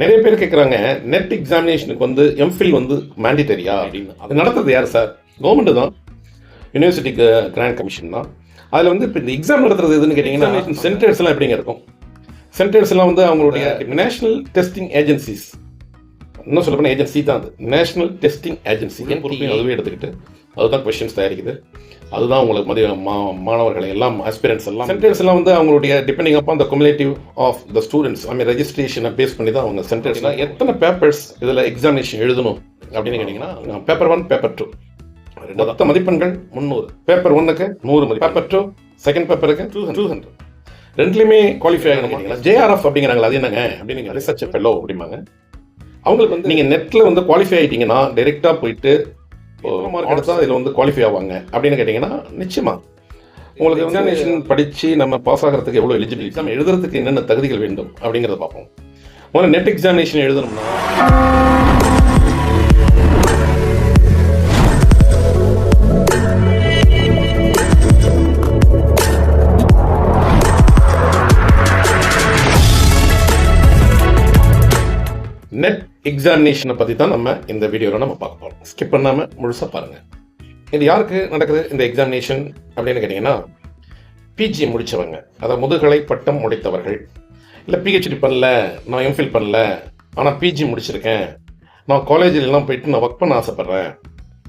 நிறைய பேர் கேட்குறாங்க நெட் எக்ஸாமினேஷனுக்கு வந்து எம்ஃபில் வந்து மேண்டிட்டரியா அப்படின்னு. அது நடத்துறது யார் சார் கவர்மெண்ட் தான். யூனிவர்சிட்டி கிராண்ட் கமிஷன் தான். அதில் வந்து இப்போ இந்த எக்ஸாம் நடத்துறது எதுன்னு கேட்டிங்கன்னா சென்டர்ஸ் எல்லாம் எப்படிங்க இருக்கும்? சென்டர்ஸ் எல்லாம் வந்து அவங்களுடைய நேஷனல் டெஸ்டிங் ஏஜென்சிஸ் இன்னும் சொல்ல ஏஜென்சி தான் அது. நேஷனல் டெஸ்டிங் ஏஜென்சி பொறுப்பையும் அதுவே எடுத்துக்கிட்டு அதுதான் கொஸ்டின்ஸ் தயாரிக்குது. அதுதான் உங்களுக்கு மதிய மா மாணவர்களை எல்லாம் ஆஸ்பிரன்ஸ் எல்லாம் சென்டர்ஸ் எல்லாம் வந்து அவங்களுடைய டிபெண்டிங் அப்பா அந்த cumulative of the students I mean ரெஜிஸ்ட்ரேஷனை base பண்ணி தான் அவங்க சென்டர்ஸ்லாம் எத்தனை பேப்பர்ஸ் இதில் எக்ஸாமினேஷன் எழுதணும் அப்படின்னு கேட்டிங்கன்னா பேப்பர் ஒன் பேப்பர் டூ மொத்த மதிப்பெண்கள் முந்நூறு. பேப்பர் ஒன்னுக்கு நூறு மதி பேப்பர் டூ செகண்ட் பேப்பருக்கு டூ டூ ஹண்ட்ரட் ரெண்டுலையுமே குவாலிஃபை ஆகணும்? ஜேஆர்எஃப் அப்படிங்கிறாங்களா அது என்னங்க? அப்படின்னு ரிசர்ச் ஃபெல்லோ அப்படிம்பாங்க. அவங்களுக்கு வந்து நீங்கள் நெட்டில் வந்து குவாலிஃபை ஆகிட்டீங்கன்னா டைரெக்டாக போயிட்டு மார்க் எடுத்தால் இதில் வந்து குவாலிஃபை ஆவாங்க? அப்படின்னு கேட்டிங்கன்னா நிச்சயமா. உங்களுக்கு எக்ஸாமினேஷன் படித்து நம்ம பாஸ் ஆகிறதுக்கு எவ்வளோ எலிஜிபிள் எக்ஸாம் எழுதுறதுக்கு என்னென்ன தகுதிகள் வேண்டும் அப்படிங்கிறத பார்ப்போம். முதல்ல நெட் எக்ஸாமினேஷன் எழுதணும்னா. நெட் எக்ஸாமினேஷனை பற்றி தான் நம்ம இந்த வீடியோவில் நம்ம பார்க்க ஸ்கிப் பண்ணாமல் முழுசாக பாருங்கள் இது யாருக்கு நடக்குது இந்த எக்ஸாமினேஷன் அப்படின்னு கேட்டிங்கன்னா பிஜி முடித்தவங்க அதாவது முதுகலை பட்டம் முடித்தவர்கள். இல்லை பிஹெச்டி பண்ணல நான் எம்ஃபில் பண்ணல ஆனால் பிஜி முடிச்சிருக்கேன். நான் காலேஜிலலாம் போயிட்டு நான் ஒர்க் பண்ண ஆசைப்பட்றேன்.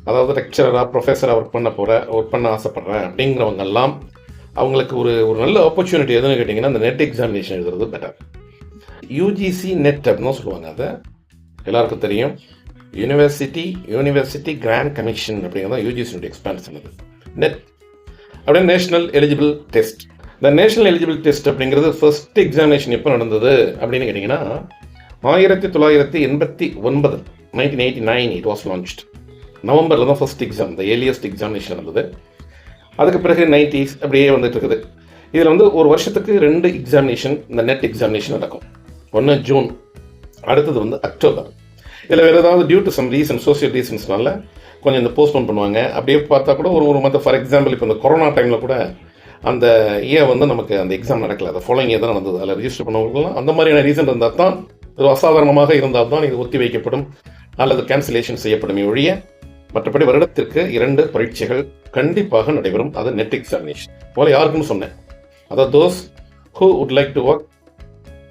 அதாவது லெக்சரராக ப்ரொஃபஸராக ஒர்க் பண்ண போகிற ஒர்க் பண்ண ஆசைப்பட்றேன் அப்படிங்கிறவங்கெல்லாம் அவங்களுக்கு ஒரு ஒரு நல்ல ஆப்பர்ச்சுனிட்டி எதுன்னு கேட்டிங்கன்னா அந்த நெட் எக்ஸாமினேஷன் எழுதுறது பெட்டர் யூஜிசி நெட் அப்படின்னு தான் சொல்லுவாங்க அதை. எல்லாருக்கும் தெரியும். யூனிவர்சிட்டி யூனிவர்சிட்டி கிராண்ட் கமிஷன் அப்படிங்கிறது தான் யூஜிசியுடைய எக்ஸ்பான்ஷன் அது. நெட் அப்படியே நேஷனல் எலிஜிபிள் டெஸ்ட் இந்த நேஷனல் எலிஜிபிள் டெஸ்ட் அப்படிங்கிறது ஃபர்ஸ்ட் எக்ஸாமினேஷன் எப்போ நடந்தது அப்படின்னு கேட்டிங்கன்னா ஆயிரத்தி தொள்ளாயிரத்தி எண்பத்தி ஒன்பது nineteen eighty nine it was launched நவம்பரில் தான் ஃபர்ஸ்ட் எக்ஸாம் இந்த ஏலியஸ்ட் எக்ஸாமினேஷன் நடந்தது. அதுக்கு பிறகு நைன்டிஸ் அப்படியே வந்துட்டு இருக்குது. இதில் வந்து ஒரு வருஷத்துக்கு ரெண்டு எக்ஸாமினேஷன் இந்த நெட் எக்ஸாமினேஷன் நடக்கும். ஒன்று ஜூன் அடுத்தது வந்து அக்டோபர். இல்லை வேறு ஏதாவது due to some reason social ரீசன்ஸ்னால கொஞ்சம் இந்த போஸ்ட்போன் பண்ணுவாங்க. அப்படியே பார்த்தா கூட ஒரு ஒரு மற்ற ஃபார் எக்ஸாம்பிள் இப்போ இந்த கொரோனா டைமில் கூட அந்த இயர் வந்து நமக்கு அந்த எக்ஸாம் நடக்கல. அந்த ஃபாலோயிங் இயர் தான் நடந்தது. அதில் ரிஜிஸ்டர் பண்ணவங்களுக்குலாம் அந்த மாதிரியான ரீசன் இருந்தால் தான் இது அசாதாரணமாக இருந்தால் தான் இது ஒத்தி வைக்கப்படும். அல்லது கேன்சலேஷன் செய்யப்படும் ஒழிய மற்றபடி வருடத்திற்கு இரண்டு பரீட்சைகள் கண்டிப்பாக நடைபெறும். அது நெட் எக்ஸாமினேஷன் போல யாருக்குன்னு சொன்னேன். அதாவது those who would like to work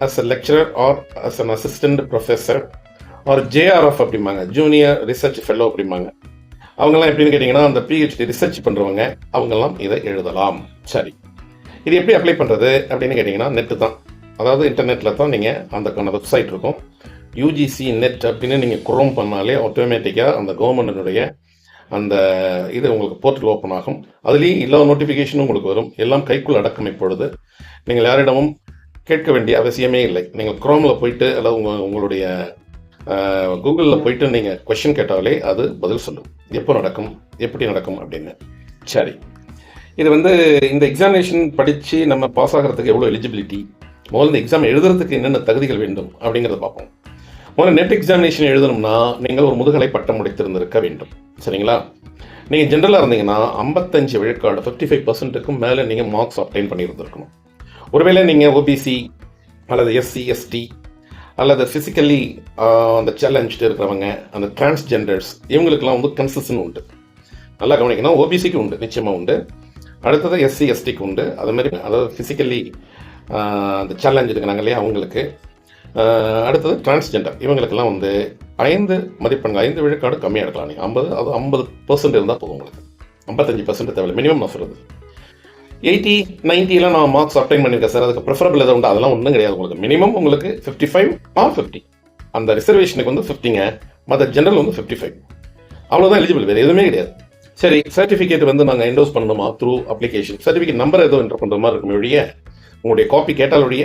as a lecturer or as an assistant professor or JRF அப்படிம்பாங்க. ஜூனியர் ரிசர்ச் ஃபெல்லோ அப்படிம்பாங்க. அவங்கெல்லாம் எப்படின்னு கேட்டிங்கன்னா அந்த பிஹெச்டி ரிசர்ச் பண்ணுறவங்க அவங்கெல்லாம் இதை எழுதலாம். சரி. இது எப்படி அப்ளை பண்ணுறது அப்படின்னு கேட்டிங்கன்னா நெட்டு தான். அதாவது இன்டர்நெட்டில் தான் நீங்கள் அந்த வெப்சைட் இருக்கும். யூஜிசி நெட் அப்படின்னு நீங்கள் குரோம் பண்ணாலே ஆட்டோமேட்டிக்காக அந்த கவர்மெண்ட்டினுடைய அந்த இது உங்களுக்கு போர்ட்டல் ஓப்பன் ஆகும். அதுலேயும் எல்லா நோட்டிஃபிகேஷனும் உங்களுக்கு வரும். எல்லாம் கைக்குள் அடக்கம் இப்பொழுது. நீங்கள் யாரிடமும் கேட்க வேண்டிய அவசியமே இல்லை. நீங்கள் குரோமில் போயிட்டு அல்லது உங்கள் உங்களுடைய கூகுளில் போயிட்டு நீங்கள் கொஷின் கேட்டாலே அது பதில் சொல்லும். எப்போ நடக்கும்? எப்படி நடக்கும் அப்படின்னு. சரி. இது வந்து இந்த எக்ஸாமினேஷன் படித்து நம்ம பாஸ் ஆகிறதுக்கு எவ்வளோ எலிஜிபிலிட்டி முதல்ல இந்த எக்ஸாம் எழுதுறதுக்கு என்னென்ன தகுதிகள் வேண்டும் அப்படிங்கிறத பார்ப்போம். முதல்ல நெட் எக்ஸாமினேஷன் எழுதணும்னா நீங்கள் ஒரு முதுகலை பட்டம் முடித்திருந்திருக்க வேண்டும். சரிங்களா? நீங்கள் ஜென்ரலாக இருந்தீங்கன்னா ஐம்பத்தஞ்சு விழுக்காடு ஃபிஃப்டி ஃபைவ் பர்சன்ட்டுக்கும் மேலே நீங்கள் மார்க்ஸ் அப்டைன் பண்ணியிருந்திருக்கணும். ஒருவேளை நீங்கள் ஓபிசி அல்லது எஸ்சி எஸ்டி அல்லது ஃபிசிக்கலி அந்த சேலஞ்சு இருக்கிறவங்க அந்த டிரான்ஸ்ஜெண்டர்ஸ் இவங்களுக்கெல்லாம் வந்து கன்செஷன் உண்டு. நல்லா கவனிக்கணும். ஓபிசிக்கு உண்டு நிச்சயமாக உண்டு. அடுத்தது எஸ்சி எஸ்டிக்கு உண்டு. அது மாதிரி அதாவது ஃபிசிக்கலி அந்த சேலஞ்ச் இருக்கிறாங்க இல்லையா அவங்களுக்கு. அடுத்தது டிரான்ஸ்ஜெண்டர் இவங்களுக்கெல்லாம் வந்து ஐந்து மதிப்பெண்கள் ஐந்து விழுக்காடு கம்மியாக எடுக்கலாம். நீங்கள் ஐம்பது அது ஐம்பது பர்சன்ட் இருந்தால் போதும் உங்களுக்கு. ஐம்பத்தஞ்சு பர்சன்ட் தேவையில்லை. மினிமம் நான் சொல்கிறது எயிட்டி நைன்ட்டிலாம் நான் மார்க்ஸ் அப்டைன் பண்ணியிருக்கேன் சார் அதுக்கு ப்ரிஃபரபிள் எதாவது உண்டு? அதெல்லாம் ஒன்றும் கிடையாது உங்களுக்கு. மினிமம் உங்களுக்கு ஃபிஃப்டி ஃபைவ் ஆர் ஃபிஃப்டி அந்த ரிசர்வேஷனுக்கு வந்து ஃபிஃப்டிங்க மற்ற ஜென்ரல் வந்து ஃபிஃப்டி ஃபைவ் அவ்வளோதான் எலிஜிபிள் வேறு எதுவுமே கிடையாது. சரி சர்டிஃபிகேட் வந்து நாங்கள் என்டோஸ் பண்ணணுமா? த்ரூ அப்ளிகேஷன் சர்டிஃபிகேட் நம்பர் எதுவும் என்டர் பண்ணுற மாதிரி இருக்கும் ஒழிய உங்களுடைய காப்பி கேட்டாலுடைய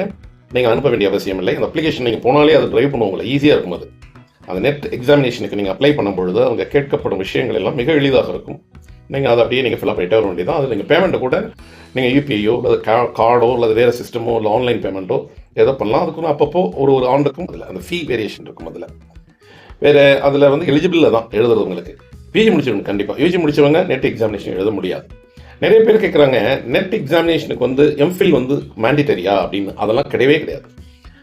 நீங்கள் அனுப்ப வேண்டிய அவசியம் இல்லை. அந்த அப்ளிகேஷன் நீங்கள் போனாலே அது ட்ரைவ் பண்ணுவோம் உங்களை. ஈஸியாக இருக்கும் அது. அந்த நெட் எக்ஸாமினேஷனுக்கு நீங்கள் அப்ளை பண்ணும்பொழுது அவங்க கேட்கப்படும் விஷயங்கள் எல்லாம் மிக எளிதாக இருக்கும். நீங்கள் அதை அப்படியே நீங்கள் ஃபில்அப் பண்ணிட்டே வர வேண்டியதான் அது நீங்கள் பேமெண்ட்டை கூட நீங்கள் யூபிஐயோ அல்லது கார்டோ அல்லது வேறு சிஸ்டமோ இல்லை ஆன்லைன் பேமெண்ட்டோ ஏதோ பண்ணலாம். அதுக்கு அப்பப்போ ஒரு ஒரு ஆண்டுக்கும் அதில் அந்த ஃபீ வேரியேஷன் இருக்கும் அதில். வேறு அதில் வந்து எலிஜிபிளில் தான் எழுதுறது உங்களுக்கு. பிஜி முடிச்சவங்க கண்டிப்பாக யூஜி முடிச்சவங்க நெட் எக்ஸாமினேஷன் எழுத முடியாது. நிறைய பேர் கேட்குறாங்க நெட் எக்ஸாமினேஷனுக்கு வந்து எம்ஃபில் வந்து மேண்டிட்டரியா அப்படின்னு. அதெல்லாம் கிடையவே கிடையாது.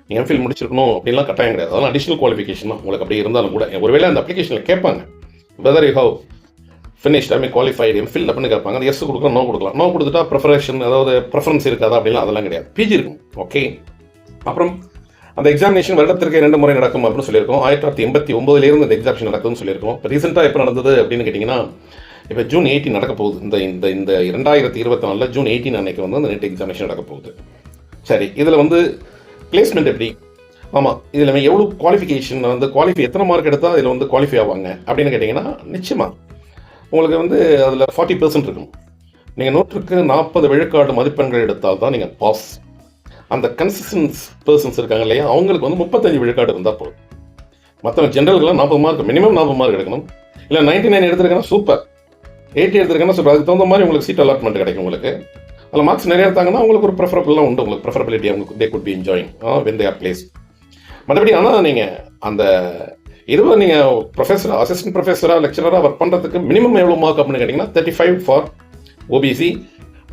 நீங்கள் எம்ஃபில் முடிச்சிருக்கணும் அப்படின்லாம் கட்டாயம் கிடையாது. அதெல்லாம் அடிஷனல் குவாலிஃபிகேஷன் தான். உங்களுக்கு அப்படி இருந்தாலும் கூட. ஒருவேளை அந்த அப்ளிகேஷனில் கேட்பாங்க whether you have finished I mean qualified MPhil அப்படின்னு கேட்பாங்க. அது எஸ் கொடுக்கலாம் நோ கொடுக்கலாம். நோ கொடுத்துட்டா ப்ரிஃபரேஷன் அதாவது ப்ரிஃபரன்ஸ் இருக்காதா அப்படிலாம் அதெல்லாம் கிடையாது. பிஜி இருக்கும். ஓகே அப்புறம் அந்த எக்ஸாமினேஷன் வருடத்திற்கு ரெண்டு முறை நடக்கும் அப்படின்னு சொல்லியிருக்கோம். ஆயிரத்தி தொள்ளாயிரத்தி எண்பத்தி ஒன்பதுலேருந்து இந்த எக்ஸாமினேஷன் நடக்கும்னு சொல்லியிருக்கோம். இப்போ ரீசெண்டாக எப்போ நடந்தது அப்படின்னு கேட்டிங்கன்னா இப்போ ஜூன் எயிட்டீன் நடக்க போகுது. இந்த இந்த இந்த இரண்டாயிரத்தி இருபத்தி நாலில் ஜூன் எயிட்டீன் அன்னைக்கு வந்து அந்த நெட் எக்ஸாமினேஷன் நடக்க போகுது. சரி இதில் வந்து பிளேஸ்மெண்ட் எப்படி? ஆமாம் இதில் எவ்வளோ குவாலிஃபிகேஷன் வந்து குவாலிஃபை எத்தனை மார்க் எடுத்தால் இதில் வந்து குவாலிஃபை ஆவாங்க அப்படின்னு கேட்டிங்கன்னா நிச்சயமாக உங்களுக்கு வந்து அதில் ஃபார்ட்டி பெர்சன்ட் இருக்கணும். நீங்கள் நூற்றுக்கு நாற்பது விழுக்காடு மதிப்பெண்கள் எடுத்தால் தான் நீங்கள் பாஸ் அந்த கன்சிஸ்டன்ஸ் பர்சன்ஸ் இருக்காங்க இல்லையா அவங்களுக்கு வந்து முப்பத்தஞ்சு விழுக்காடு இருந்தால் போதும். மற்றவங்க ஜென்ரலுக்குலாம் நாற்பது மார்க் மினிமம் நாற்பது மார்க் எடுக்கணும். இல்லை நைன்டி நைன் எடுத்துருக்கேன்னா சூப்பர் எயிட்டி எடுத்திருக்கேன்னா சூப்பர் அதுக்கு தகுந்த மாதிரி உங்களுக்கு சீட் அலாட்மெண்ட் கிடைக்கும் உங்களுக்கு. அதில் மார்க்ஸ் நிறைய எடுத்தாங்கன்னா உங்களுக்கு ஒரு ப்ரிஃபரபிளாக உண்டு. உங்களுக்கு ப்ரிஃபரபிலிட்டி அவங்களுக்கு they could be enjoying when they are place மற்றபடி ஆனால் நீங்கள் அந்த இதுவும் நீங்கள் ப்ரொஃபஸர் அசிஸ்டன்ட் ப்ரொஃபஸராக லெக்சராக ஒர்க் பண்ணுறதுக்கு மினிமம் எவ்வளோ மார்க் அப்படின்னு கேட்டிங்கன்னா தேர்ட்டி ஃபைவ் ஃபார் ஓபிசி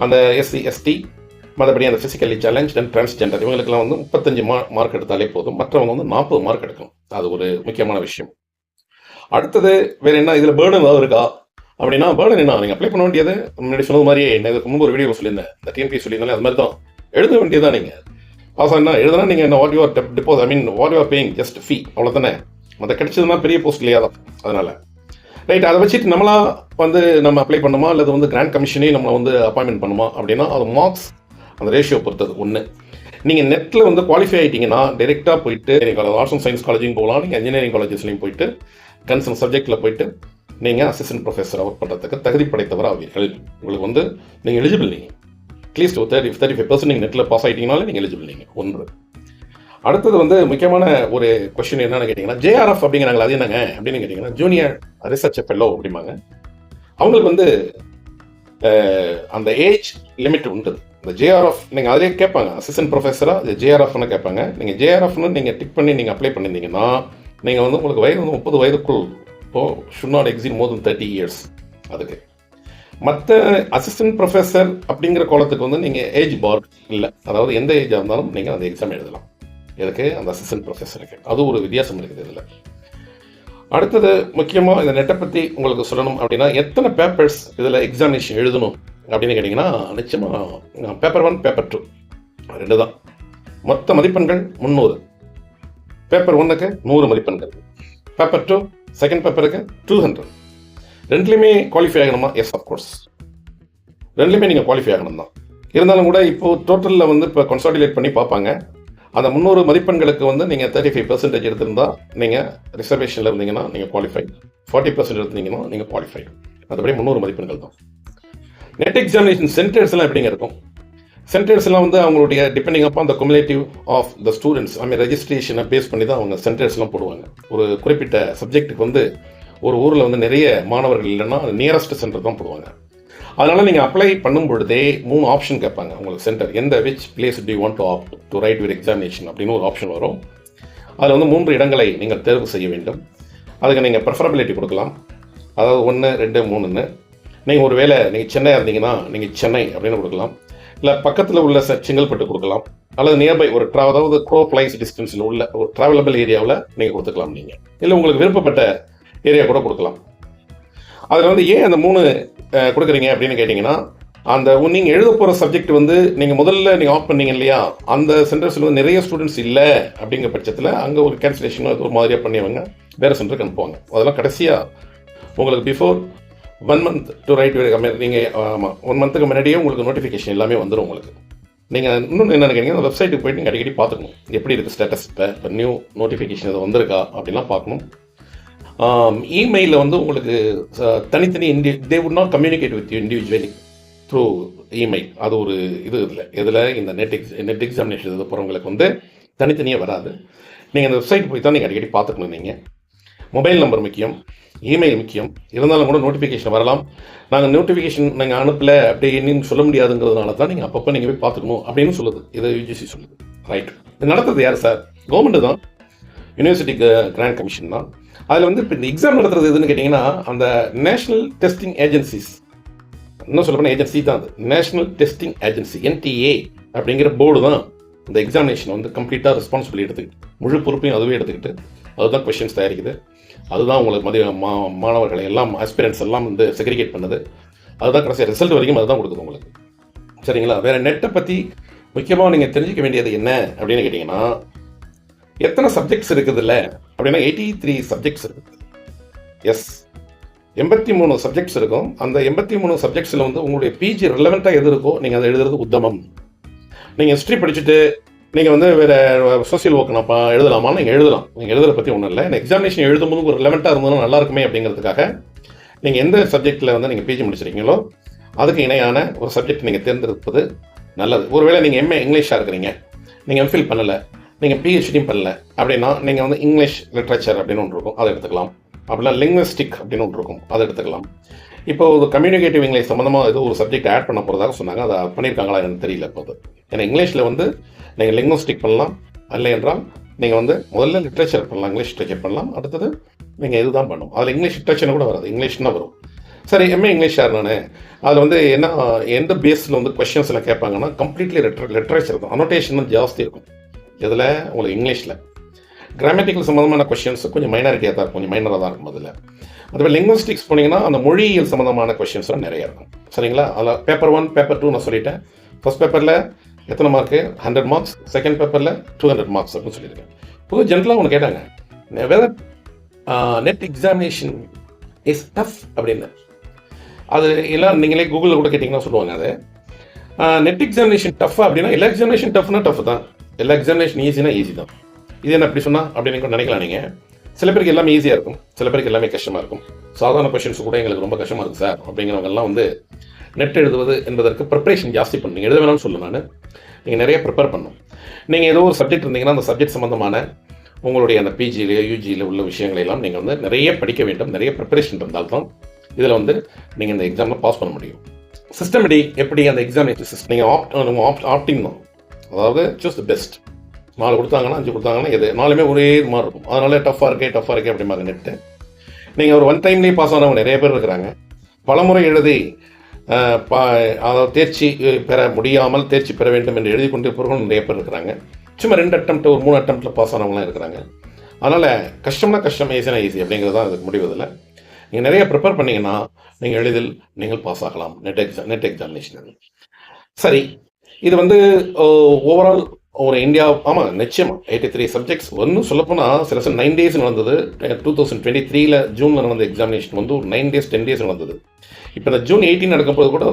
அந்த எஸ்சி எஸ்டி மற்றபடி அந்த ஃபிசிக்கலி சேலஞ்ச் அண்ட் டிரான்ஸ்ஜெண்டர் இவங்களுக்குலாம் வந்து முப்பத்தஞ்சு மா மார்க் எடுத்தாலே போதும். மற்றவங்க வந்து நாற்பது மார்க் எடுக்கணும். அது ஒரு முக்கியமான விஷயம். அடுத்தது வேறு என்ன? இதில் பேர்டன் ஏதாவது இருக்கா? அப்படின்னா பேர்டன் என்ன? நீங்கள் அப்ளை பண்ண வேண்டியது முன்னாடி சொன்னது மாதிரியே என்ன இதுக்கு முன்பு ஒரு வீடியோ சொல்லியிருந்தேன். இந்த டிஎன்பி சொல்லியிருந்தாலே அது மாதிரி தான் எழுத வேண்டியது தான் நீங்கள் பாஸ் என்ன எழுதுனா நீங்கள் என்ன what you're deposit I mean what you're paying just fee அவ்வளோ தானே மற்ற கிடைச்சதுன்னா பெரிய போஸ்ட் இல்லையா? தான் அதனால். ரைட் அதை வச்சுட்டு நம்மளா வந்து நம்ம அப்ளை பண்ணுமா? அல்லது வந்து கிராண்ட் கமிஷனே நம்ம வந்து அப்பாயின்மெண்ட் பண்ணுமா? அப்படின்னா அது மார்க்ஸ் அந்த ரேஷியோ பொறுத்தது ஒன்று நீங்கள் நெட்டில் வந்து குவாலிஃபை ஆகிட்டீங்கன்னா டேரெக்டாக போயிட்டு நீங்கள் ஆர்ட்ஸ் அண்ட் சயின்ஸ் காலேஜும் போகலாம் நீங்கள் இன்ஜினியரிங் காலேஜஸ்லையும் போயிட்டு கன்சர்ன் சப்ஜெக்டில் போயிட்டு நீங்கள் அசிஸ்டன்ட் ப்ரொஃபஸர் ஒர்க் பண்ணுறதுக்கு தகுதி படைத்தவர் ஆவீர்கள். உங்களுக்கு வந்து நீங்கள் எலிஜிபிள் நீங்கள் at least thirty thirty five percent நீங்கள் நெட்டில் பாஸ் ஆகிட்டீங்கனாலே நீங்கள் எலிஜிபிள் நீங்கள் ஒன்று. அடுத்தது வந்து முக்கியமான ஒரு கொஸ்டின் என்னன்னு கேட்டிங்கன்னா ஜேஆர்எஃப் அப்படிங்கிறாங்களா அது என்னங்க? அப்படின்னு கேட்டிங்கன்னா ஜூனியர் ரிசர்ச் ஃபெல்லோ அப்படிம்பாங்க. அவங்களுக்கு வந்து அந்த ஏஜ் லிமிட் உண்டு. இந்த ஜேஆர்எஃப் நீங்கள் அதிலே கேட்பாங்க. அசிஸ்டன்ட் ப்ரொஃபஸராக ஜேஆர்எஃப்னு கேட்பாங்க. நீங்கள் ஜேஆர்எஃப்னு நீங்கள் டிக் பண்ணி நீங்கள் அப்ளை பண்ணியிருந்தீங்கன்னா நீங்கள் வந்து உங்களுக்கு வயது வந்து முப்பது வயதுக்குள் இப்போ should not exceed more than thirty years அதுக்கு. மற்ற அசிஸ்டன்ட் ப்ரொஃபஸர் அப்படிங்கிற கோலத்துக்கு வந்து நீங்கள் ஏஜ் பார் இல்லை. அதாவது எந்த ஏஜாக இருந்தாலும் நீங்கள் அந்த எக்ஸாம் எழுதலாம். எனக்கு அந்த அசிஸ்டன்ட் இருக்குது அது ஒரு வித்தியாசம் இருக்குது இதில் அடுத்தது முக்கியமாக இந்த நெட்டை பற்றி உங்களுக்கு சொல்லணும் அப்படின்னா எத்தனை பேப்பர்ஸ் இதில் எக்ஸாமினேஷன் எழுதணும் அப்படின்னு கேட்டிங்கன்னா நிச்சயமாக பேப்பர் ஒன் பேப்பர் டூ ரெண்டு தான். மொத்த மதிப்பெண்கள் முந்நூறு. பேப்பர் ஒன்றுக்கு நூறு மதிப்பெண்கள். பேப்பர் டூ செகண்ட் பேப்பருக்கு டூ ஹண்ட்ரட் ரெண்டுலேயுமே குவாலிஃபை ஆகணுமா? எஸ் கோர்ஸ் ரெண்டுலேயுமே நீங்கள் குவாலிஃபை ஆகணும் தான் இருந்தாலும் கூட இப்போது டோட்டலில் வந்து இப்போ கன்சாலிடேட் பண்ணி பார்ப்பாங்க. அந்த முந்நூறு மதிப்பெண்களுக்கு வந்து நீங்கள் தேர்ட்டி ஃபைவ் பர்சன்டேஜ் எடுத்திருந்தால் நீங்கள் ரிசர்வேஷனில் இருந்தீங்கன்னா நீங்கள் குவாலிஃபை ஃபார்ட்டி பர்சன்ட் எடுத்தீங்கன்னா நீங்கள் குவாலிஃபை மற்றபடி முந்நூறு மதிப்பெண்கள் தான். நெட் எக்ஸாமினேஷன் சென்டர்ஸ்லாம் எப்படிங்க இருக்கும்? சென்டர்ஸ்லாம் வந்து அவங்களுடைய டிபெண்டிங் அப்போ அந்த cumulative of the students I mean ரெஜிஸ்ட்ரேஷனை base பண்ணி தான் அவங்க சென்டர்ஸ்லாம் போடுவாங்க. ஒரு குறிப்பிட்ட சப்ஜெக்ட்டுக்கு வந்து ஒரு ஊரில் வந்து நிறைய மாணவர்கள் இல்லைன்னா நியரஸ்ட் சென்டர் தான் போடுவாங்க. அதனால் நீங்கள் அப்ளை பண்ணும் பொழுதே மூணு ஆப்ஷன் கேட்பாங்க. உங்களுக்கு சென்டர் எந்த which place D want to opt to write with examination அப்படின்னு ஒரு ஆப்ஷன் வரும். அதில் வந்து மூன்று இடங்களை நீங்கள் தேர்வு செய்ய வேண்டும். அதுக்கு நீங்கள் ப்ரெஃபரபிலிட்டி கொடுக்கலாம். அதாவது ஒன்று ரெண்டு மூணுன்னு. நீங்கள் ஒரு வேளை நீங்கள் சென்னையாக இருந்தீங்கன்னா நீங்கள் சென்னை அப்படின்னு கொடுக்கலாம். இல்லை பக்கத்தில் உள்ள செங்கல்பட்டு கொடுக்கலாம். அல்லது நியர்பை ஒரு ட்ரா அதாவது க்ரோ ஃப்ளைஸ் டிஸ்டன்ஸில் உள்ள ஒரு ட்ராவலபிள் ஏரியாவில் நீங்கள் கொடுத்துக்கலாம் நீங்கள் இல்லை உங்களுக்கு விருப்பப்பட்ட ஏரியா கூட கொடுக்கலாம். அதில் வந்து ஏன் அந்த மூணு கொடுக்குறீங்க அப்படின்னு கேட்டிங்கன்னா அந்த நீங்கள் எழுத போகிற சப்ஜெக்ட் வந்து நீங்கள் முதல்ல நீங்கள் ஆஃப் பண்ணீங்க இல்லையா அந்த சென்டர்ஸில் வந்து நிறைய ஸ்டூடெண்ட்ஸ் இல்லை அப்படிங்கிற பட்சத்தில் அங்கே ஒரு கேன்சலேஷனோ அது ஒரு மாதிரியாக பண்ணியவங்க வேறு சென்டருக்கு அனுப்புவாங்க. அதெல்லாம் கடைசியாக உங்களுக்கு before one month to write நீங்கள் ஆமாம் ஒன் மந்த்துக்கு முன்னாடியே உங்களுக்கு நோட்டிஃபிகேஷன் எல்லாமே வந்துடும் உங்களுக்கு. நீங்கள் இன்னும் என்ன நினைக்கிறீங்க அந்த வெப்சைட்டுக்கு போயிட்டு நீங்கள் அடிக்கடி பார்த்துக்கணும். எப்படி இருக்குது ஸ்டேட்டஸ் இப்போ? நியூ நோட்டிஃபிகேஷன் இது வந்திருக்கா? அப்படிலாம் பார்க்கணும். Um, இமெயிலில் வந்து உங்களுக்கு uh, தனித்தனி indie they would not communicate with you individually through email அது ஒரு இது இல்லை. இதில் இந்த நெட் எக்ஸ் நெட் எக்ஸாமினேஷன் இது போகிறவங்களுக்கு வந்து தனித்தனியாக வராது. நீங்கள் அந்த வெப்சைட் போய் தான் நீங்கள் அடிக்கடி பார்த்துக்கணும் நீங்கள் மொபைல் நம்பர் முக்கியம் இமெயில் முக்கியம். இருந்தாலும் கூட நோட்டிஃபிகேஷன் வரலாம். நாங்கள் நோட்டிஃபிகேஷன் நாங்கள் அனுப்பலை அப்படி என்னன்னு சொல்ல முடியாதுங்கிறதுனால தான் நீங்கள் அப்பப்போ நீங்கள் போய் பார்த்துக்கணும் அப்படின்னு சொல்லுது. இதை யூஜிசி சொல்லுது. ரைட் இது நடத்துறது யார் சார்? கவர்மெண்ட்டு தான். யூனிவர்சிட்டி கிராண்ட் கமிஷன் தான். அதில் வந்து இப்போ இந்த எக்ஸாம் நடத்துறது எதுன்னு கேட்டிங்கன்னா அந்த நேஷனல் டெஸ்டிங் ஏஜென்சிஸ் இன்னும் சொல்ல போனால் ஏஜென்சி தான் அது. நேஷனல் டெஸ்டிங் ஏஜென்சி என்டிஏ அப்படிங்கிற போர்டு தான் இந்த எக்ஸாமினேஷன் வந்து கம்ப்ளீட்டாக ரெஸ்பான்சிபிலிட்டி எடுத்துக்கிட்டு முழு பொறுப்பையும் அதுவே எடுத்துக்கிட்டு அதுதான் கொஷின்ஸ் தயாரிக்குது. அதுதான் உங்களுக்கு மதிய மா மாணவர்களை எல்லாம் ஆஸ்பிரன்ஸ் எல்லாம் வந்து செக்ரிகேட் பண்ணுது. அதுதான் கடைசி ரிசல்ட் வரைக்கும் அதுதான் கொடுக்குது உங்களுக்கு. சரிங்களா? வேறு நெட்டை பற்றி முக்கியமாக நீங்கள் தெரிஞ்சுக்க வேண்டியது என்ன அப்படின்னு கேட்டிங்கன்னா எத்தனை சப்ஜெக்ட்ஸ் இருக்குதுல்ல? அப்படின்னா எயிட்டி த்ரீ சப்ஜெக்ட்ஸ் இருக்குது எஸ் எண்பத்தி மூணு சப்ஜெக்ட்ஸ் இருக்கும். அந்த எண்பத்தி மூணு சப்ஜெக்ட்ஸில் வந்து உங்களுடைய பிஜி ரிலவெண்ட்டாக எது இருக்கோ நீங்கள் அதை எழுதுறது உத்தமம். நீங்கள் ஹிஸ்ட்ரி படிச்சுட்டு நீங்கள் வந்து வேறு சோசியல் ஒர்க் நான் எழுதலாமா? நீங்கள் எழுதலாம். நீங்கள் எழுதுறத பற்றி ஒன்றும் இல்லை. எக்ஸாமினேஷன் எழுதும்போது ஒரு ரிலவெண்ட்டாக இருந்தாலும் நல்லா இருக்குமே அப்படிங்கிறதுக்காக நீங்கள் எந்த சப்ஜெக்ட்டில் வந்து நீங்கள் பிஜி முடிச்சிருக்கீங்களோ அதுக்கு இணையான ஒரு சப்ஜெக்ட் நீங்கள் தேர்ந்தெடுப்பது நல்லது. ஒருவேளை நீங்கள் எம்ஏ இங்கிலீஷாக இருக்கிறீங்க. நீங்கள் எம்ஃபில் பண்ணலை. நீங்கள் பிஹெச்டியும் பண்ணல. அப்படின்னா நீங்கள் வந்து இங்கிலீஷ் லிட்ரேச்சர் அப்படின்னு ஒன்று இருக்கும். அதை எடுத்துக்கலாம். அப்படின்னா லிங்குவிஸ்டிக் அப்படின்னு ஒன்று இருக்கும். அதை எடுத்துக்கலாம். இப்போ ஒரு கம்யூனிகேட்டிவ் இங்கிலீஷ் சம்மந்தமாக ஏதோ ஒரு சப்ஜெக்ட் ஆட் பண்ண போகிறதாக சொன்னாங்க. அதை பண்ணியிருக்காங்களா எனக்கு தெரியல இப்போ அது. ஏன்னா இங்கிலீஷில் வந்து நீங்கள் லிங்குவிஸ்டிக் பண்ணலாம். இல்லை என்றால் நீங்கள் வந்து முதல்ல லிட்ரேச்சர் பண்ணலாம். இங்கிலீஷ் லிட்ரேச்சர் பண்ணலாம். அடுத்தது நீங்கள் இதுதான் பண்ணணும் அதில் இங்கிலீஷ் லிட்ரேச்சர் கூட வராது. இங்கிலீஷ்னா வரும். சரி எம்ஏ இங்கிலீஷ் சார் நான்? அதில் வந்து என்ன எந்த பேஸில் வந்து கொஷின்ஸ் எல்லாம் கேட்பாங்கன்னா கம்ப்ளீட்லி லிட்ரேச்சர் லிட்ரேச்சர் தான் அனோட்டேஷன் ஜாஸ்தி இருக்கும். இதில் உங்களுக்கு இங்கிலீஷில். கிராமட்டிக்கல் சம்மந்தமான கொஷின்ஸ் கொஞ்சம் மைனாரிட்டியாக தான் இருக்கும் கொஞ்சம் மைனராக தான் இருக்கும் அதில். அதுவே லிங்குவிஸ்டிக்ஸ் போனீங்கன்னா அந்த மொழியியல் சம்மந்தமான கொஷின்ஸ்லாம் நிறைய இருக்கும். சரிங்களா? அதில் பேப்பர் ஒன் பேப்பர் டூ நான் சொல்லிட்டேன். ஃபர்ஸ்ட் பேப்பரில் எத்தனை மார்க்கு ஹண்ட்ரட் மார்க்ஸ் செகண்ட் பேப்பரில் டூ ஹண்ட்ரட் மார்க்ஸ் அப்படின்னு சொல்லியிருக்கேன். பொதுவாக ஜென்ரலாக ஒன்று கேட்டாங்க. Whether NET examination is tough அப்படின்னு. அது எல்லாம் நீங்களே கூகுளில் கூட கேட்டிங்கன்னா சொல்லுவாங்க அது. நெட் எக்ஸாமினேஷன் டஃப் அப்படின்னா எல்லா எக்ஸாமினேஷன் டஃப்னா டஃப் தான். எல்லா எக்ஸாமினேஷன் ஈஸினா ஈஸி தான். இது என்ன அப்படி சொன்னால் அப்படின்னு கூட நினைக்கலாம் நீங்கள் சில பேருக்கு எல்லாமே ஈஸியாக இருக்கும். சில பேருக்கு எல்லாமே கஷ்டமாக இருக்கும். சாதாரண கொஷின்ஸ் கூட எங்களுக்கு ரொம்ப கஷ்டமாக இருக்குது சார் அப்படிங்கிறவங்க எல்லாம் வந்து நெட் எழுதுவது என்பதற்கு ப்ரிப்பரேஷன் ஜாஸ்தி பண்ணணும் நீங்கள் எழுத வேணாம்னு சொல்லு நான். நீங்கள் நிறைய ப்ரிப்பேர் பண்ணும். நீங்கள் ஏதோ ஒரு சப்ஜெக்ட் இருந்தீங்கன்னா அந்த சப்ஜெக்ட் சம்மந்தமான உங்களுடைய அந்த பிஜியிலேயோ யூஜியில் உள்ள விஷயங்களை எல்லாம் நீங்கள் வந்து நிறைய படிக்க வேண்டும். நிறைய ப்ரிப்பரேஷன் இருந்தால்தான் இதில் வந்து நீங்கள் இந்த எக்ஸாமில் பாஸ் பண்ண முடியும். சிஸ்டமடி எப்படி அந்த எக்ஸாம் நீங்கள் ஆப்ட் ஆப்ட் ஆப்டிங் தான் அதாவது சூஸ் த பெஸ்ட் நாலு கொடுத்தாங்கன்னா அஞ்சு கொடுத்தாங்கன்னா இது நாலுமே ஒரே மாதிரி இருக்கும். அதனால டஃப்பாக இருக்கே டஃப்பாக இருக்கே அப்படிமாங்க நெட்டு நீங்கள் ஒரு ஒன் டைம்லேயே பாஸ் ஆனவங்க நிறைய பேர் இருக்கிறாங்க. பலமுறை எழுதி பா அதாவது தேர்ச்சி பெற முடியாமல் தேர்ச்சி பெற வேண்டும் என்று எழுதி கொண்டிருப்பவர்களும் நிறைய பேர் இருக்கிறாங்க. சும்மா ரெண்டு அட்டம் ஒரு மூணு அட்டம்ப்டில் பாஸ் ஆனவங்களாம் இருக்கிறாங்க. அதனால் கஷ்டம்னா கஷ்டம் ஈஸினா ஈஸி அப்படிங்கிறது தான் அதுக்கு முடிவதில்லை. நீங்கள் நிறைய ப்ரிப்பேர் பண்ணிங்கன்னா நீங்கள் எளிதில் நீங்கள் பாஸ் ஆகலாம் நெட் எக்ஸாம் நெட் எக்ஸாமினேஷன் சரி இது வந்து ஓவரால் ஒரு இந்தியா ஆமாம் நிச்சயமாக எயிட்டி த்ரீ சப்ஜெக்ட்ஸ் ஒன்றும் சொல்லப்போனால் சில சில நைன் டேஸ் நடந்தது. டூ தௌசண்ட் டுவெண்ட்டி த்ரீல ஜூனில் நடந்த எக்ஸாமினேஷன் வந்து ஒரு நைன் டேஸ் டென் டேஸ் நடந்தது. இப்போ இந்த ஜூன் எயிட்டீன் நடக்கும்போது கூட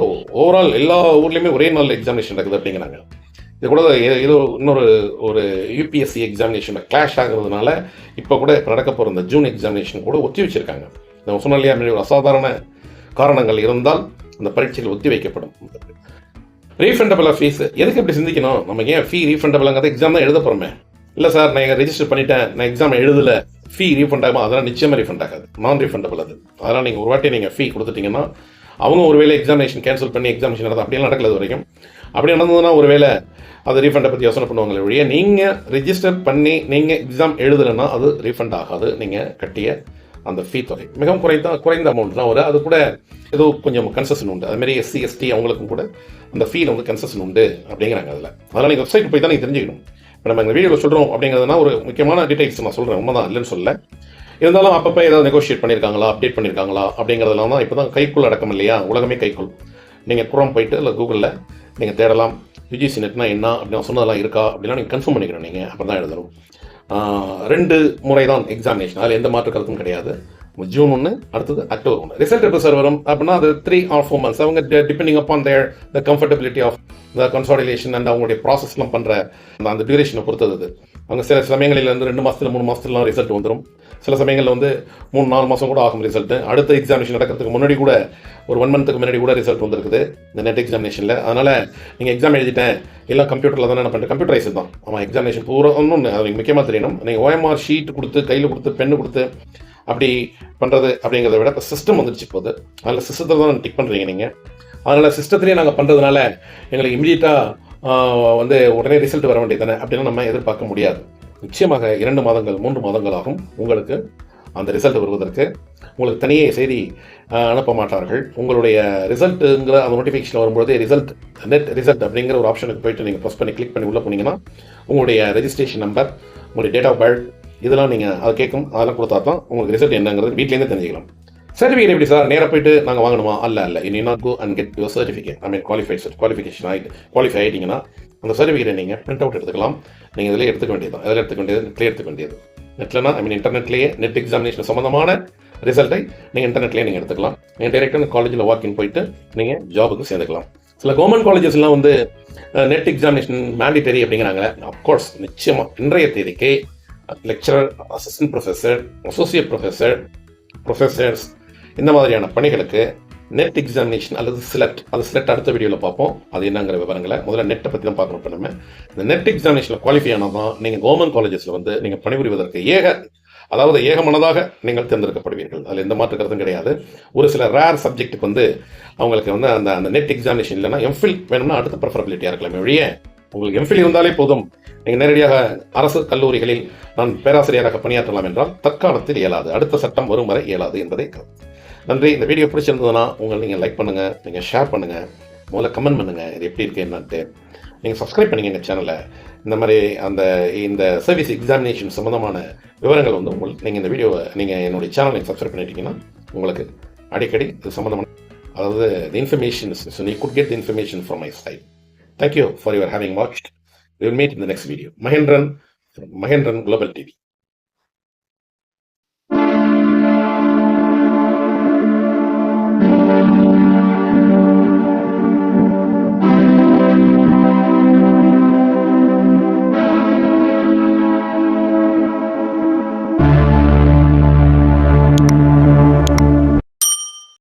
ஓவரால் எல்லா ஊர்லேயுமே ஒரே நாள் எக்ஸாமினேஷன் நடக்குது அப்படிங்கிறாங்க. இது கூட ஏதோ இன்னொரு ஒரு யூபிஎஸ்சி எக்ஸாமினேஷனில் கிளாஷ் ஆகுறதுனால இப்போ கூட இப்போ நடக்க போகிற இந்த ஜூன் எக்ஸாமினேஷன் கூட ஒத்தி வச்சிருக்காங்க. நம்ம சொன்னாலே ஒரு அசாதாரண காரணங்கள் இருந்தால் அந்த பரீட்சைகள் ஒத்தி வைக்கப்படும். ரீஃபண்டபிளாக ஃபீஸ் எதுக்கு இப்படி சிந்திக்கணும்? நம்ம ஏன் ஃபீ ரீஃபண்டபிளாங்கிறத எக்ஸாம் தான் எழுத போகிறோமே இல்லை சார் நான் ரெஜிஸ்டர் பண்ணிட்டேன். நான் எக்ஸாம் எழுதல. ஃபீ ரீஃபண்ட் ஆகும்? அதெல்லாம் நிச்சயமாக ரீஃபண்ட் ஆகாது. நான் ரீஃபண்டபிள் அது. அதனால் நீங்கள் ஒரு வாட்டி நீங்கள் ஃபீ கொடுத்துட்டீங்கன்னா அவங்க ஒருவேளை எக்ஸாமினேஷன் கேன்சல் பண்ணி எக்ஸாமினேஷன் நடந்தது அப்படியெல்லாம் நடக்கல வரைக்கும். அப்படி நடந்ததுன்னா ஒருவேளை அது ரீஃபண்டை பற்றி யோசனை பண்ணுவாங்களே ஒழிய நீங்கள் ரிஜிஸ்டர் பண்ணி நீங்கள் எக்ஸாம் எழுதலைன்னா அது ரீஃபண்ட் ஆகாது. நீங்கள் கட்டிய அந்த ஃபீ தொகை. மிகவும் குறைந்த குறைந்த அமௌண்ட் தான். வரும் அது கூட ஏதோ கொஞ்சம் கன்செஷன் உண்டு. அதுமாரி எஸ்சி எஸ்டி அவங்களுக்கும் கூட அந்த ஃபீல் வந்து கன்செஷன் உண்டு அப்படிங்கிறாங்க அதில். அதனால் நீங்கள் வெப்சைட் போய் தான் நீங்கள் தெரிஞ்சுக்கணும். இப்போ நம்ம இந்த வீடியோவில் சொல்கிறோம் அப்படிங்கிறதுனா ஒரு முக்கியமான டீடைல்ஸ் நான் சொல்கிறேன் உண்மை தான் இல்லைன்னு சொல்ல இருந்தாலும் அப்பப்போ ஏதாவது நெகோஷியேட் பண்ணியிருக்காங்களா அப்டேட் பண்ணியிருக்காங்களா அப்படிங்கிறதெல்லாம் தான் இப்போ தான் கைக்குள் அடக்கம் இல்லையா? உலகமே கைக்குள். நீங்கள் குரோம் போயிட்டு இல்லை கூகுளில் நீங்கள் தேடலாம். யூஜிசி நெட்னா என்ன அப்படின்னு நான் சொன்னதெல்லாம் இருக்கா அப்படிலாம் நீங்கள் கன்ஃபார்ம் பண்ணிக்கிறோம் நீங்கள் அப்புறம் தான் எழுதணும் ரெண்டு முறை தான் எக்ஸாமினேஷன் அதில் எந்த மாற்று கருத்தும் கிடையாது. ஜூன் ஒன்று அடுத்தது அக்டோபர் ஒன்று ரிசல்ட் எப்போ சார் வரும் அப்படின்னா அது த்ரீ ஆர் ஃபோர் மந்த்ஸ் அவங்க depending upon their the comfortability of the consolidation and அவங்களுடைய ப்ராசஸ்லாம் பண்ணுற அந்த அந்த டியூரேஷனை பொறுத்தது அது அவங்க சில சமயங்களில் வந்து ரெண்டு மாதத்துல மூணு மாதத்துலாம் ரிசல்ட் வந்துடும் சில சமயங்களில் வந்து மூணு நாலு மாதம் கூட ஆகும் ரிசல்ட்டு அடுத்த எக்ஸாமினேஷன் நடக்கிறதுக்கு முன்னாடி கூட ஒரு ஒன் மந்த்துக்கு முன்னாடி கூட ரிசல்ட் வந்திருக்குது இந்த நெட் எக்ஸாமினேஷனில் அதனால் நீங்கள் எக்ஸாம் எழுதிட்டேன் எல்லாம் கம்ப்யூட்டரில் தானே என்ன பண்ணுறேன் கம்ப்யூட்டரைஸ் தான் ஆமாம் எக்ஸாமினேஷன் பூரா ஒன்று அது முக்கியமாக தெரியணும் நீங்கள் ஓஎம்ஆர் ஷீட் கொடுத்து கையில் கொடுத்து பெண்ணு கொடுத்து அப்படி பண்ணுறது அப்படிங்கிறத விட இப்போ சிஸ்டம் வந்துடுச்சு போகுது அதில் சிஸ்டத்தில் தான் டிக் பண்ணுறீங்க நீங்கள் அதனால் சிஸ்டத்துலேயே நாங்கள் பண்ணுறதுனால எங்களுக்கு இமீடியட்டாக வந்து உடனே ரிசல்ட் வர வேண்டியது தானே அப்படின்னு நம்ம எதிர்பார்க்க முடியாது. நிச்சயமாக இரண்டு மாதங்கள் மூன்று மாதங்கள் ஆகும் உங்களுக்கு அந்த ரிசல்ட் வருவதற்கு. உங்களுக்கு தனியே செய்தி அனுப்ப மாட்டார்கள். உங்களுடைய ரிசல்ட்டுங்கிற அந்த நோட்டிஃபிகேஷன் வரும்போதே ரிசல்ட் நெட் ரிசல்ட் அப்படிங்கிற ஒரு ஆப்ஷனுக்கு போயிட்டு நீங்கள் ப்ரெஸ் பண்ணி கிளிக் பண்ணி உள்ளே போனீங்கன்னா உங்களுடைய ரெஜிஸ்ட்ரேஷன் நம்பர் உங்களுடைய டேட் ஆஃப் பர்த் இதெல்லாம் நீங்கள் அதை கேட்கும் அதெல்லாம் கொடுத்தா தான் உங்களுக்கு ரிசல்ட் என்னங்கிறது வீட்லேருந்தே தெரிஞ்சுக்கலாம். சர்டிஃபிகேட் எப்படி சார்? நேராக போயிட்டு நாங்கள் வாங்கணுமா? அல்ல அல்ல. இனி not go and get your certificate I mean qualified qualification ஆகிட்டு குவாலிஃபை ஆகிட்டீங்கன்னா அந்த சர்டிஃபிகேட்டை நீங்கள் பிரிண்ட் அவுட் எடுத்துக்கலாம். நீங்கள் இதில் எடுத்துக்க வேண்டியது தான். இதில் எடுத்துக்க வேண்டியது நெட்லேயே எடுத்துக்க வேண்டியது. நெட்லனா ஐ மீன் இன்டர்நெட்லேயே நெட் எக்ஸாமினேஷன் சம்மந்தமான ரிசல்ட்டை நீங்கள் இன்டர்நெட்லேயே நீங்கள் எடுத்துக்கலாம். நீங்கள் டேரெக்டாக காலேஜில் வாக்கின் போயிட்டு நீங்கள் ஜாபுக்கு சேர்ந்துக்கலாம். சில கவர்மெண்ட் காலேஜஸ்லாம் வந்து நெட் எக்ஸாமினேஷன் மேண்டிட்டரி அப்படிங்கிறாங்க அப்கோர்ஸ் நிச்சயமாக இன்றைய தேதிக்கு lecturer assistant professor associate professor professors இந்த மாதிரியான பணிகளுக்கு நெட் எக்ஸாமினேஷன் அல்லது சிலெக்ட் அது சிலெக்ட் அடுத்த வீடியோவில் பார்ப்போம். அது என்னங்கிற விவரங்களை முதல்ல நெட்டை பற்றி தான் பார்க்குறோம் இப்போ நம்ம. இந்த நெட் எக்ஸாமினேஷனில் குவாலிஃபை ஆனால் தான் நீங்கள் கவர்மெண்ட் காலேஜஸில் வந்து நீங்கள் பணிபுரிவதற்கு ஏக அதாவது ஏகமனதாக நீங்கள் தேர்ந்தெடுக்கப்படுவீர்கள். அதில் எந்த மாற்று கருத்தும் கிடையாது. ஒரு சில ரேர் சப்ஜெக்ட்டுக்கு வந்து அவங்களுக்கு வந்து அந்த அந்த நெட் எக்ஸாமினேஷன் இல்லைன்னா எம்ஃபில் வேணும்னா அடுத்த ப்ரிஃபரபிலிட்டியாக இருக்கலாமே வழியே உங்களுக்கு எம்ஃபில் இருந்தாலே போதும். நீங்கள் நேரடியாக அரசு கல்லூரிகளில் நான் பேராசிரியராக பணியாற்றலாம் என்றால் தற்காலத்தில் இயலாது. அடுத்த சட்டம் வரும் வரை இயலாது என்பதை கருத்து. நன்றி. இந்த வீடியோ பிடிச்சிருந்ததுன்னா உங்களை நீங்கள் லைக் பண்ணுங்கள் நீங்கள் ஷேர் பண்ணுங்கள் முதல்ல கமெண்ட் பண்ணுங்கள் இது எப்படி இருக்குது என்னன்ட்டு. நீங்கள் சப்ஸ்கிரைப் பண்ணுங்க எங்கள் சேனலை இந்த மாதிரி அந்த இந்த சர்வீஸ் எக்ஸாமினேஷன் சம்மந்தமான விவரங்கள் வந்து உங்களுக்கு நீங்கள் இந்த வீடியோவை நீங்கள் என்னுடைய சேனலை சப்ஸ்கிரைப் பண்ணிட்டீங்கன்னா உங்களுக்கு அடிக்கடி இது சம்மந்தமான அதாவது தி இன்ஃபர்மேஷன் ஸோ நீ could get the information from my side Thank you for your having watched. We will meet in the next video. Mahendran, Mahendran Global TV.